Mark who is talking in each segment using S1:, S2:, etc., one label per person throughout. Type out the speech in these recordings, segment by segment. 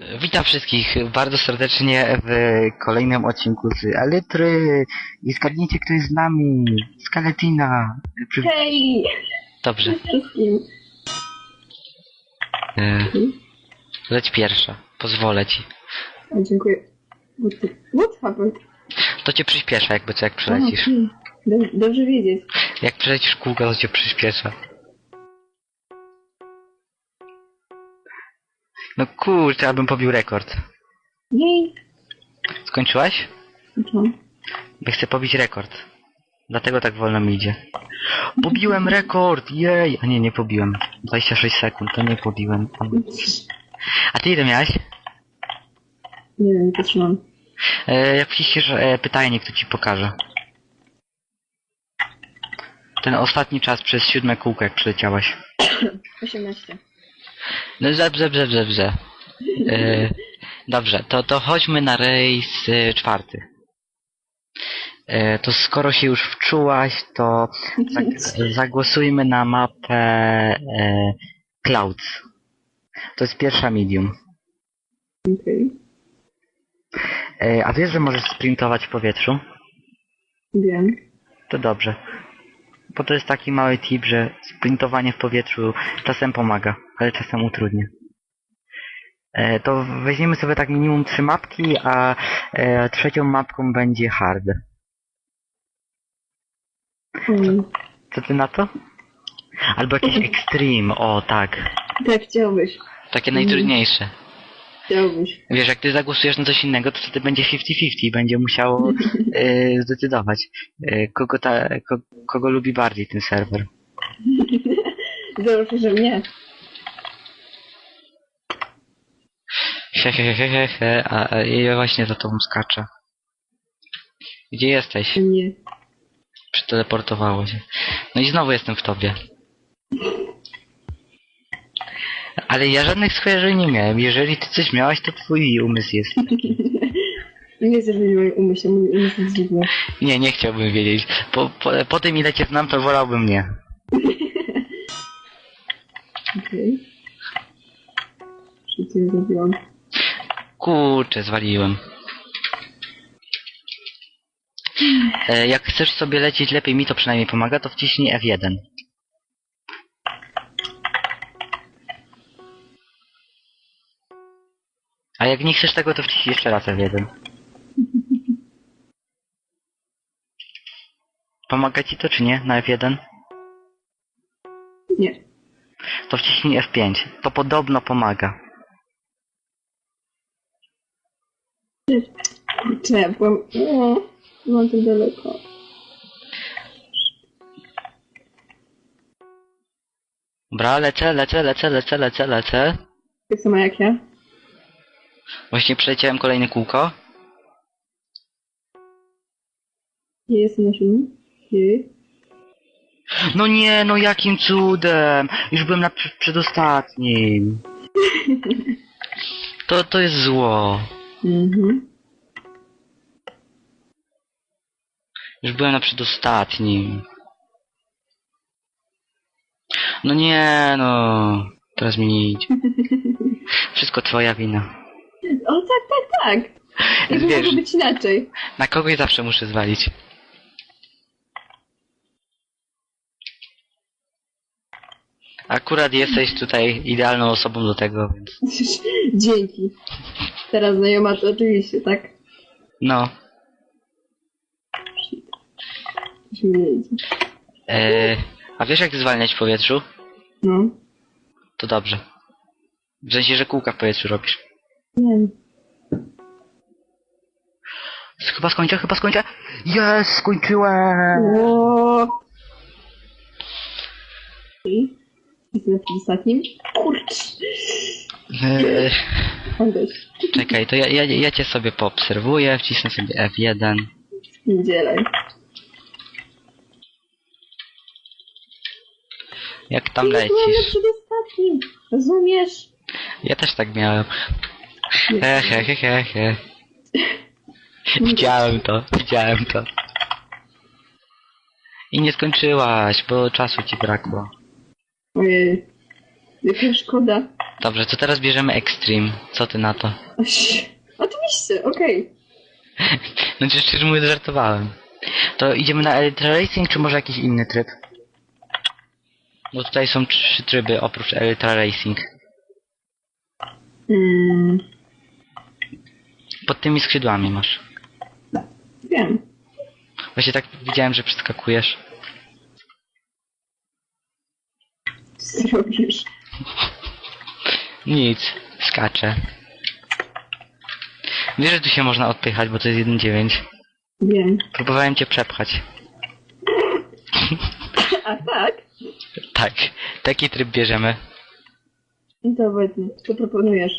S1: E, Witam wszystkich bardzo serdecznie w kolejnym odcinku z Elytry i zgadnijcie kto jest z nami, Skeletina. Przy...
S2: Hej!
S1: Dobrze,
S2: Wszystkim.
S1: e, leć pierwsza, pozwolę ci.
S2: Dziękuję. What, happened?
S1: To cię przyspiesza jakby co jak przelecisz.
S2: Dob- Dobrze wiedzieć.
S1: Jak przelecisz kółko to cię przyspiesza. No kurczę, abym pobił rekord.
S2: Jej!
S1: Skończyłaś?
S2: Co?
S1: Ja chcę pobić rekord. Dlatego tak wolno mi idzie. Pobiłem rekord! Jej! A nie, nie pobiłem. 26 sekund, to nie pobiłem. A ty ile miałeś?
S2: Nie nie patrzyłam.
S1: E, jak wciśniesz e, pytajnik, to ci pokażę. Ten ostatni czas przez siódme kółko, jak przyleciałaś.
S2: 18.
S1: No zeb, zeb, zeb, zeb, zeb. E, dobrze, to, to chodźmy na rejs e, czwarty. E, to skoro się już wczułaś, to zag- zagłosujmy na mapę e, Clouds. To jest pierwsza medium.
S2: Okej.
S1: E, a wiesz, że możesz sprintować w powietrzu?
S2: Wiem.
S1: To dobrze. Bo to jest taki mały tip, że sprintowanie w powietrzu czasem pomaga, ale czasem utrudnia. E, to weźmiemy sobie tak minimum trzy mapki, a e, trzecią mapką będzie hard.
S2: Um,
S1: Co ty na to? Albo jakiś extreme, o tak.
S2: tak, chciałbyś.
S1: Takie najtrudniejsze.
S2: Chciałbyś.
S1: Wiesz, jak ty zagłosujesz na coś innego, to wtedy będzie 50-50, będzie musiało e, zdecydować, e, kogo, ta, ko, kogo lubi bardziej ten serwer.
S2: Dobrze, że mnie.
S1: He, he, he, he, he, a, a ja właśnie za tobą skaczę. Gdzie jesteś?
S2: Nie.
S1: Przeteleportowało się. No i znowu jestem w tobie. Ale ja żadnych skojarzeń nie miałem. Jeżeli ty coś miałaś, to twój umysł jest.
S2: Nie moim umyśle, mój umysł jest dziwny.
S1: Nie, nie chciałbym wiedzieć. Po, po, po tym ile cię znam, to wolałbym nie.
S2: Okej. Co ty zrobiłam?
S1: Kurczę, zwaliłem. E, jak chcesz sobie lecieć lepiej, mi to przynajmniej pomaga, to wciśnij F1. A jak nie chcesz tego, to wciśnij jeszcze raz F1. Pomaga ci to czy nie na F1?
S2: Nie.
S1: To wciśnij F5. To podobno pomaga.
S2: Kurczę, ja byłam... O, byłam tak daleko.
S1: Dobra, lecę, lecę, lecę, lecę, lecę, lecę.
S2: Tak samo jak ja.
S1: Właśnie przeleciałem kolejne kółko.
S2: Na siódmym. Jej.
S1: No nie, no jakim cudem! Już byłem na pr- przedostatnim. To, to jest zło.
S2: Mhm.
S1: Już byłem na przedostatnim. No nie, no. Teraz mi nie idzie. Wszystko twoja wina.
S2: O tak, tak, tak. Jakby
S1: Wiesz,
S2: mogło być inaczej.
S1: na kogoś zawsze muszę zwalić. Akurat jesteś tutaj idealną osobą do tego, więc...
S2: Dzięki. Teraz znajoma to oczywiście, tak?
S1: No.
S2: Shit. Coś mi nie idzie.
S1: E, a wiesz jak zwalniać w powietrzu?
S2: No.
S1: To dobrze. W sensie, że kółka w powietrzu robisz.
S2: Nie wiem.
S1: Chyba skończę, chyba skończę. Jest, skończyłem!
S2: O. I? Jestem na ostatnim. Kurcz.
S1: E,
S2: Odejdź.
S1: czekaj, to ja, ja, ja cię sobie poobserwuję, wcisnę sobie F1.
S2: Spindzielaj.
S1: Jak tam lecisz?
S2: Rozumiesz?
S1: Ja też tak miałem. He, he, he, he, he. Widziałem to, widziałem to. I nie skończyłaś, bo czasu ci brakło.
S2: Ojej. Jaka szkoda.
S1: Dobrze, to teraz bierzemy Extreme. Co ty na to?
S2: Oczywiście, okej.
S1: No czy szczerze mówiąc żartowałem. To idziemy na Elytra Racing, czy może jakiś inny tryb? Bo tutaj są trzy tryby oprócz Elytra Racing.
S2: Mm,
S1: Pod tymi skrzydłami masz.
S2: wiem.
S1: Właśnie tak widziałem, że przeskakujesz.
S2: Co zrobisz?
S1: Nic, skaczę. Wiesz, że tu się można odpychać, bo to jest 1.9.
S2: Wiem.
S1: Próbowałem cię przepchać.
S2: A tak?
S1: Tak, taki tryb bierzemy.
S2: Dawaj, co proponujesz?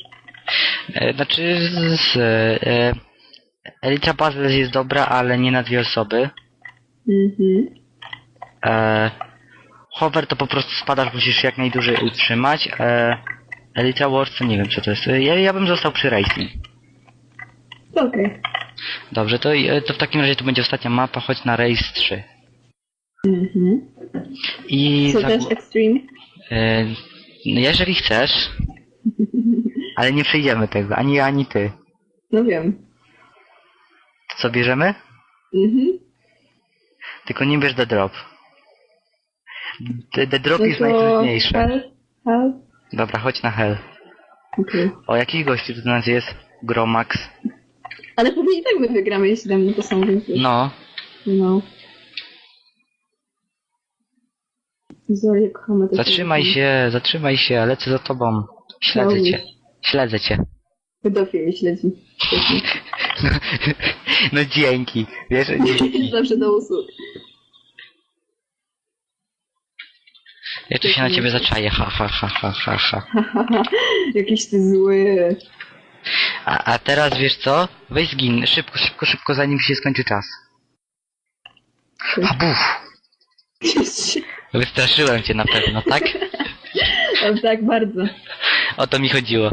S1: E, znaczy, z, e, Elytra Puzzles jest dobra, ale nie na dwie osoby.
S2: Mhm.
S1: E, hover to po prostu spadasz, musisz jak najdłużej utrzymać. E, Elytra Wars to nie wiem co to jest. E, Ja, ja bym został przy Racing.
S2: Okej.
S1: Dobrze, to, e, to w takim razie to będzie ostatnia mapa, chodź na Race 3.
S2: Mhm.
S1: I
S2: Co
S1: za-
S2: też Extreme?
S1: e, no jeżeli chcesz, ale nie przejdziemy tego, ani ja, ani ty.
S2: No wiem.
S1: To co bierzemy?
S2: Mhm.
S1: Tylko nie bierz The Drop. The, the Drop
S2: No
S1: jest
S2: to
S1: najtrudniejsze.
S2: Hell? Hell?
S1: Dobra, chodź na Hell.
S2: Okej.
S1: O, jakiś gościu tu nas jest? Gromax.
S2: Ale pewnie i tak my wygramy, jeśli nie to są więc wiesz.
S1: No,
S2: No.
S1: Zatrzymaj się, zatrzymaj się, lecę za tobą. Śledzę cię. Śledzę cię.
S2: Pedofil śledzi.
S1: No dzięki, wiesz, dzięki.
S2: Zawsze do usług.
S1: Ja tu się na ciebie zaczaję, ha, ha, ha, ha, ha, ha.
S2: Jakiś ty zły.
S1: A, a teraz wiesz co? Weź zgin, szybko, szybko, szybko, zanim się skończy czas. A buf! Wystraszyłem cię na pewno, tak?
S2: o, tak, bardzo.
S1: O to mi chodziło.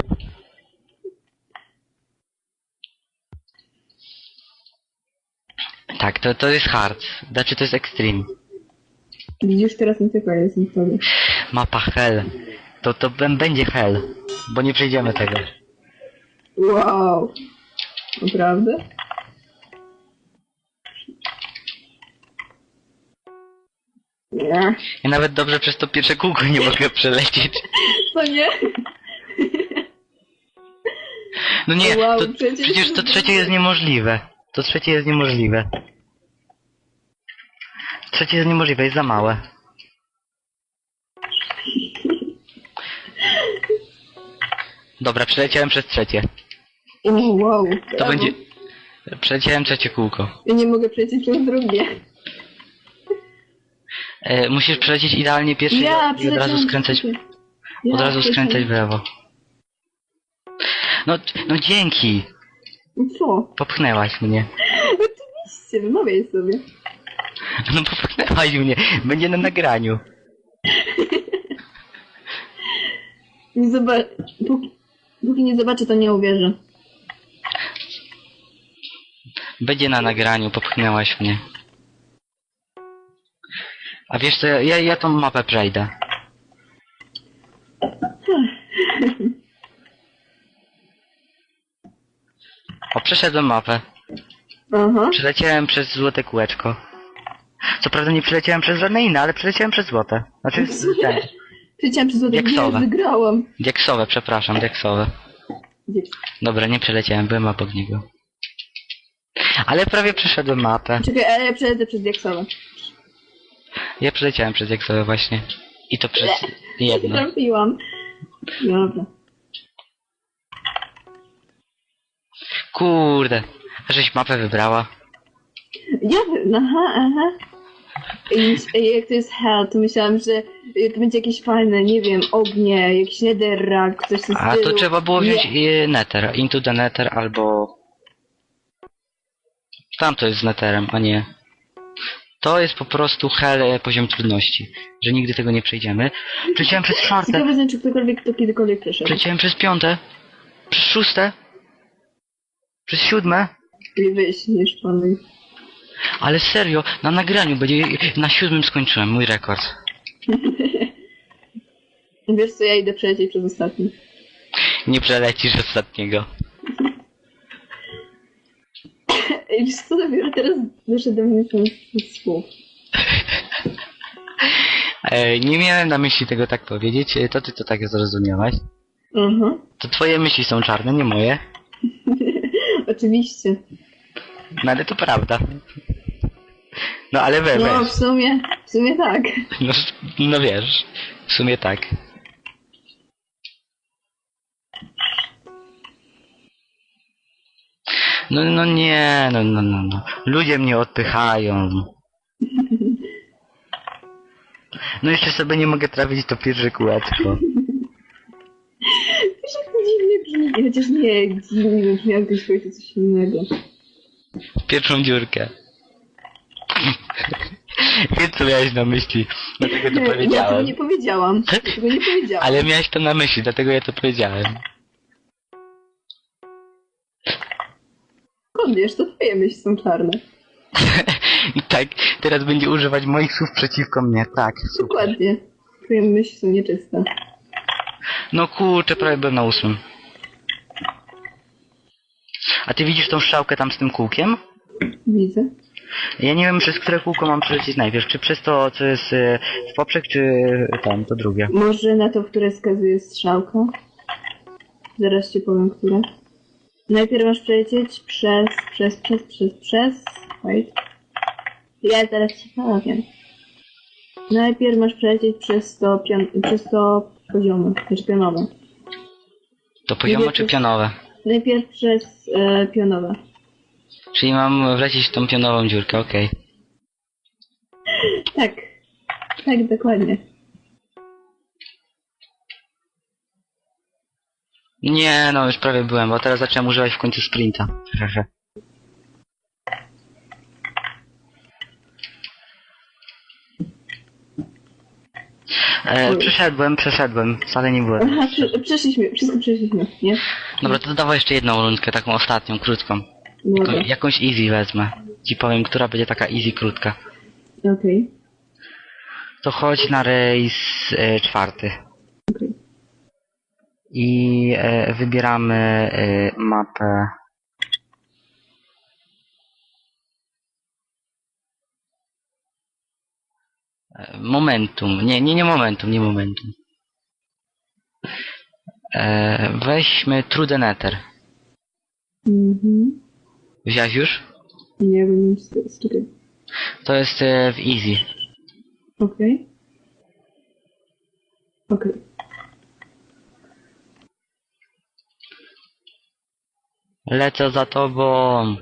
S1: Tak, to, to jest hard. Znaczy to jest extreme.
S2: Widzisz, teraz nie tylko jest w tobie.
S1: Mapa hell. To, to b- będzie hell. Bo nie przejdziemy tego.
S2: Wow. Naprawdę? Nie.
S1: Ja nawet dobrze przez to pierwsze kółko nie mogę przelecieć.
S2: To nie?
S1: No nie,
S2: Wow,
S1: to,
S2: przecież-
S1: przecież to trzecie jest niemożliwe. To trzecie jest niemożliwe. Trzecie jest niemożliwe, jest za małe. Dobra, przeleciałem przez trzecie.
S2: O, wow.
S1: To
S2: brawo.
S1: będzie... Przeleciałem trzecie kółko.
S2: Ja nie mogę przejść przez drugie.
S1: E, musisz przelecieć idealnie pierwszy
S2: Ja
S1: i od razu skręcać.
S2: Ja
S1: od razu skręcać w lewo. No, no dzięki!
S2: Co?
S1: Popchnęłaś mnie.
S2: Oczywiście, wymawiaj sobie.
S1: No popchnęłaś mnie. Będzie na nagraniu.
S2: Nie zoba- póki, póki nie zobaczę, to nie uwierzę.
S1: Będzie na nagraniu, popchnęłaś mnie. A wiesz co, ja, ja tą mapę przejdę. O, przeszedłem mapę.
S2: Aha.
S1: Przeleciałem przez złote kółeczko. Co prawda nie przeleciałem przez żadne inne, ale przeleciałem przez złote. Znaczy, ten,
S2: Przeciąłem przez złote
S1: Diaksowe.
S2: Nie, wygrałam.
S1: dieksowe, przepraszam, dieksowe.
S2: Diaks.
S1: Dobra, nie przeleciałem, byłem obok niego. Ale prawie przeszedłem mapę.
S2: Czekaj, ale ja przejdę przez diaksowe.
S1: Ja przeleciałem przez dieksowe właśnie. I to przez
S2: Nie
S1: jedno.
S2: trafiłam. Dobra.
S1: Kurde. Żeś mapę wybrała.
S2: Ja, wy- aha, aha. I, jak to jest hell, to myślałam, że y, to będzie jakieś fajne, nie wiem, ognie, jakiś netherrack, coś tym
S1: A to trzeba było wziąć
S2: Nie.
S1: e, Nether. Into the Nether albo... Tam to jest z Netherem, a nie. To jest po prostu hell e, poziom trudności. Że nigdy tego nie przejdziemy. Przeciąłem przez czwarte.
S2: Ciekawe, znaczy, czy ktokolwiek to kiedykolwiek przeszedł.
S1: Przeciąłem przez piąte. Przez szóste. Przez siódme.
S2: I wyśmiesz panuj.
S1: Ale serio, na nagraniu będzie... Na siódmym skończyłem mój rekord.
S2: Wiesz co, ja idę przelecieć przez ostatni.
S1: Nie przelecisz ostatniego.
S2: Ej, wiesz co, dopiero teraz wyszedł do mnie ten słów.
S1: E, nie miałem na myśli tego tak powiedzieć, e, to ty to tak zrozumiałaś.
S2: Mhm.
S1: To twoje myśli są czarne, nie moje.
S2: Oczywiście.
S1: No ale to prawda. No ale we,
S2: No,
S1: weź.
S2: w sumie, w sumie tak.
S1: No, no wiesz, w sumie tak. No, no nie, no, no, no, no. Ludzie mnie odpychają. No jeszcze sobie nie mogę trafić to pierwsze kółeczko.
S2: Wiesz, jak to dziwnie brzmi. Chociaż nie, dziwnie brzmi, powiedział coś innego.
S1: Pierwszą dziurkę. Wiem co miałeś na myśli, dlatego to
S2: Ja tego
S1: powiedziałem.
S2: nie powiedziałam. Tego nie powiedziałam.
S1: Ale miałeś to na myśli, dlatego ja to powiedziałem.
S2: Skąd wiesz, to twoje myśli są czarne.
S1: tak, teraz będzie używać moich słów przeciwko mnie, tak. Super.
S2: Dokładnie. Twoje myśli są nieczyste.
S1: No kurczę, prawie byłem na ósmym. A ty widzisz tą strzałkę tam z tym kółkiem?
S2: Widzę.
S1: Ja nie wiem, przez które kółko mam przelecieć najpierw. Czy przez to, co jest e, w poprzek, czy tam, to drugie.
S2: Może na to, w które wskazuje strzałka? Zaraz ci powiem, które. Najpierw masz przelecieć przez, przez, przez, przez, przez... Wait. Ja zaraz ci powiem. Najpierw masz przelecieć przez to, pion, przez to poziomy, znaczy pionowe.
S1: To poziomo
S2: Mówię,
S1: czy pionowe?
S2: Najpierw przez e, pionowe.
S1: Czyli mam wlecieć w tą pionową dziurkę, okej.
S2: Tak. Tak, dokładnie.
S1: Nie, no już prawie byłem, bo teraz zacząłem używać w końcu sprinta. Hehe. E, przeszedłem, przeszedłem, wcale nie byłem.
S2: Aha, prze, przeszliśmy, wszystko przeszliśmy, nie?
S1: Dobra, to dawaj jeszcze jedną rundkę, taką ostatnią, krótką. Jakąś easy wezmę. Ci powiem, która będzie taka easy, krótka.
S2: okej.
S1: To chodź na rejs e, czwarty.
S2: okej.
S1: I e, wybieramy e, mapę. E, Momentum. Nie, nie, nie momentum, nie momentum. E, weźmy Nether.
S2: Mhm.
S1: Wziąłeś już?
S2: Nie wiem, z czekaj.
S1: To jest e, w Easy.
S2: Okej. Okej.
S1: Lecę za tobą.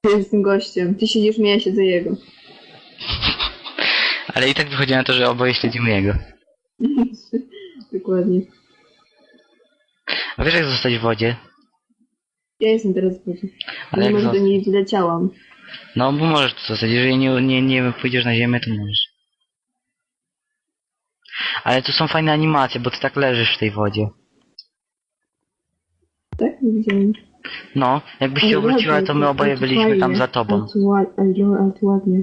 S2: Ty jestem gościem. Ty siedzisz mnie, ja siedzę jego.
S1: Ale i tak wychodzi na to, że oboje śledzimy jego.
S2: Dokładnie.
S1: A wiesz jak zostać w wodzie?
S2: Ja jestem teraz w wodzie.
S1: Ale
S2: Nie
S1: jak
S2: może do niej wleciałam.
S1: No, bo możesz to zostać. Jeżeli nie, nie, nie pójdziesz na ziemię, to możesz. Ale tu są fajne animacje, bo ty tak leżysz w tej wodzie.
S2: Tak? Nie widziałam.
S1: No, jakbyś się
S2: Ale
S1: obróciła, to my oboje
S2: ale
S1: byliśmy tam za tobą.
S2: Ale to, ład, ale, to- ale to ładnie.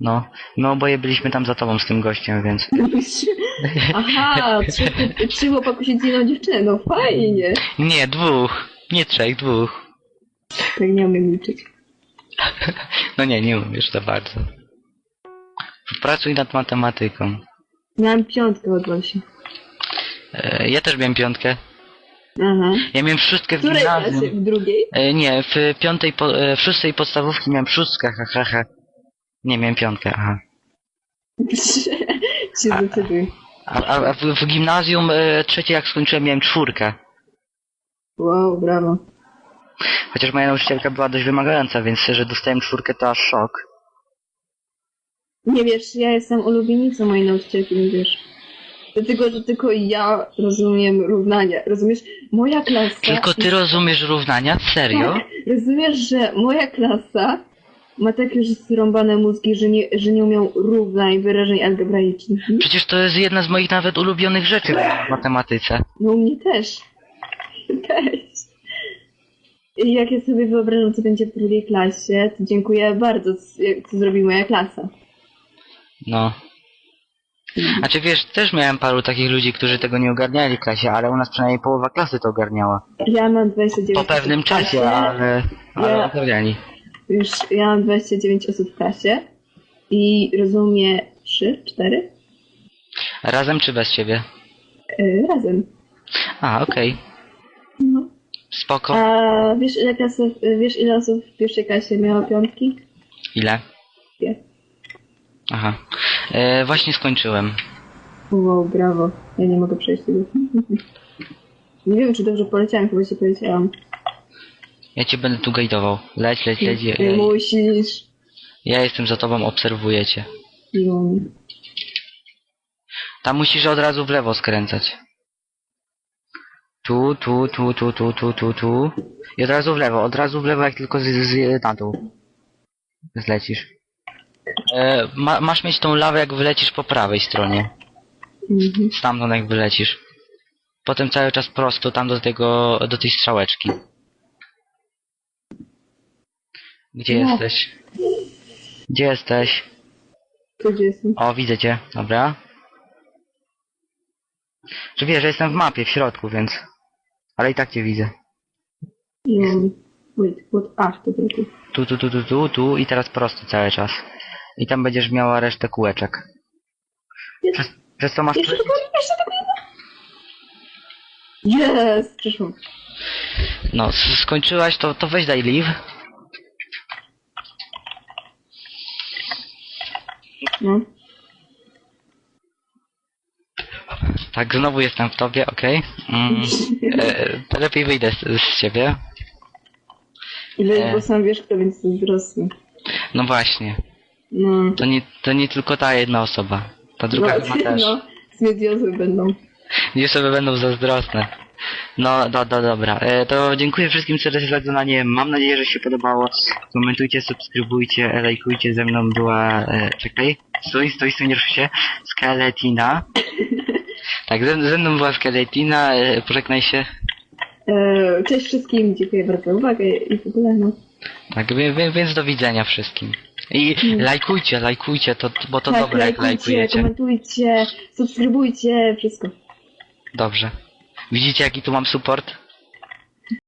S1: No, my oboje byliśmy tam za tobą z tym gościem, więc...
S2: Aha, trzy, trzy chłopaku się z jedną dziewczyną. Fajnie.
S1: Nie, dwóch. Nie trzech, dwóch.
S2: Tak nie umiem liczyć.
S1: No nie, nie umiesz za bardzo. Pracuj nad matematyką.
S2: Miałam piątkę od.
S1: E, ja też miałem piątkę.
S2: Aha.
S1: Ja miałem szóstkę
S2: W której klasie?
S1: gimnazjum.
S2: W drugiej?
S1: E, nie, w piątej, po, e, w szóstej podstawówki miałem szóstkę, ha, ha, ha. Nie, miałem piątkę, aha.
S2: się zdecyduj.
S1: A, a, a w, w gimnazjum e, trzecie jak skończyłem miałem czwórkę.
S2: Wow, brawo.
S1: Chociaż moja nauczycielka była dość wymagająca, więc że dostałem czwórkę to aż szok.
S2: Nie wiesz, ja jestem ulubienicą mojej nauczycielki, nie wiesz. Dlatego, że tylko ja rozumiem równania. Rozumiesz? Moja klasa...
S1: Tylko ty rozumiesz równania? Serio?
S2: Tak, rozumiesz, że moja klasa ma takie już zrąbane mózgi, że nie, że nie umiał równań, wyrażeń algebraicznych.
S1: Przecież to jest jedna z moich nawet ulubionych rzeczy w matematyce.
S2: No u mnie też. I jak ja sobie wyobrażam, co będzie w drugiej klasie, to dziękuję bardzo, co, zrobi moja klasa.
S1: No. Znaczy wiesz, też miałem paru takich ludzi, którzy tego nie ogarniali w klasie, ale u nas przynajmniej połowa klasy to ogarniała.
S2: Ja mam 29
S1: Po pewnym
S2: klasie.
S1: czasie, ale, ale
S2: Ja-
S1: ogarniali.
S2: Już ja mam 29 osób w klasie i rozumie 3, 4
S1: Razem czy bez ciebie?
S2: yy, razem.
S1: A, okej.
S2: No.
S1: Spoko.
S2: A wiesz ile, klasów, wiesz ile osób w pierwszej klasie miało piątki?
S1: Ile?
S2: Dwie.
S1: Aha. E, właśnie skończyłem.
S2: Wow, brawo. Ja nie mogę przejść tego. Nie wiem, czy dobrze poleciałem, chyba się poleciałam.
S1: Ja cię będę tu gajdował. Leć, leć, leć. Ja,
S2: Nie musisz.
S1: ja jestem za tobą, obserwuję cię. Tam musisz od razu w lewo skręcać. Tu, tu, tu, tu, tu, tu, tu, tu. I od razu w lewo, od razu w lewo, jak tylko z, z, na dół. Zlecisz. E, ma, masz mieć tą lawę, jak wylecisz po prawej stronie.
S2: Mhm.
S1: Stamtąd jak wylecisz. Potem cały czas prosto tam do tego, do tej strzałeczki. Gdzie
S2: No.
S1: jesteś? Gdzie jesteś?
S2: Tu gdzie jestem?
S1: O, widzę cię, dobra. Czy wiesz, że jestem w mapie, w środku, więc... Ale i tak cię widzę.
S2: Miło mi. Wait, what? Ach, to był tu.
S1: Tu, tu, tu, tu, tu, i teraz prosto cały czas. I tam będziesz miała resztę kółeczek. Przez, przez co masz...
S2: Jeszcze tylko, jeszcze tylko jedno. Jest! Przyszło.
S1: No, skończyłaś, to, to weź daj leave.
S2: No.
S1: Tak, znowu jestem w tobie, okej. Mm, e, lepiej wyjdę z, z ciebie.
S2: Ile
S1: E.
S2: bo sam wiesz, kto będzie zazdrosny.
S1: No właśnie.
S2: No.
S1: To nie, to nie tylko ta jedna osoba. Ta druga
S2: no,
S1: chyba też.
S2: No, zmiediozły będą.
S1: Nie sobie będą zazdrosne. No, do, do, dobra. E, to dziękuję wszystkim serdecznie za oglądanie. Mam nadzieję, że się podobało. Komentujcie, subskrybujcie, lajkujcie. Ze mną była... E, czekaj. Stój, stój, stój, nie rusz się. Skeletina. Tak, ze, ze mną była Skeletina. E, pożegnaj się.
S2: E, cześć wszystkim, dziękuję bardzo za uwagę i w ogóle no.
S1: Tak, więc do widzenia wszystkim. I lajkujcie, lajkujcie, to, bo to
S2: tak,
S1: dobre, jak
S2: lajkujcie,
S1: lajkujecie.
S2: komentujcie, subskrybujcie, wszystko.
S1: Dobrze. Widzicie, jaki tu mam support?